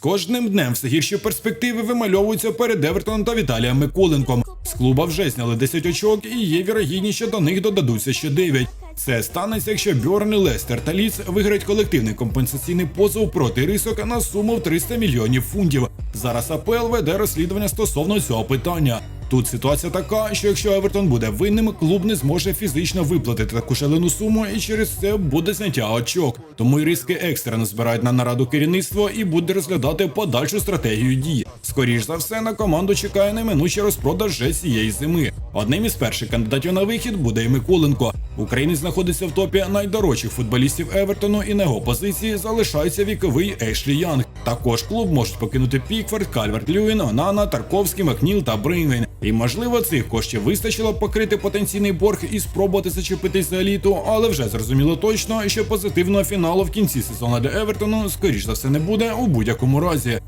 кожним днем все гірші перспективи вимальовуються перед Евертоном та Віталієм Миколенком. З клуба вже зняли 10 очок, і є вірогідність, що до них додадуться ще 9. Це станеться, якщо Бьорн, Лестер та Ліц виграють колективний компенсаційний позов проти рисок на суму в 300 мільйонів фунтів. Зараз АПЛ веде розслідування стосовно цього питання. Тут ситуація така, що якщо Евертон буде винним, клуб не зможе фізично виплатити таку шалену суму, і через це буде зняття очок. Тому і риски екстрено збирають на нараду керівництво і буде розглядати подальшу стратегію дій. Скоріш за все, на команду чекає неминучий розпродаж вже цієї зими. Одним із перших кандидатів на вихід буде і Миколенко. Українець знаходиться в топі найдорожчих футболістів Евертону, і на його позиції залишається віковий Ешлі Янг. Також клуб можуть покинути Пікфорд, Кальверт Льюін, Онана, Тарковський, Макніл та Брейнвейн. І можливо цих коштів вистачило покрити потенційний борг і спробувати зачепитись за еліту, але вже зрозуміло точно, що позитивного фіналу в кінці сезону для Евертону скоріш за все не буде у будь-якому разі.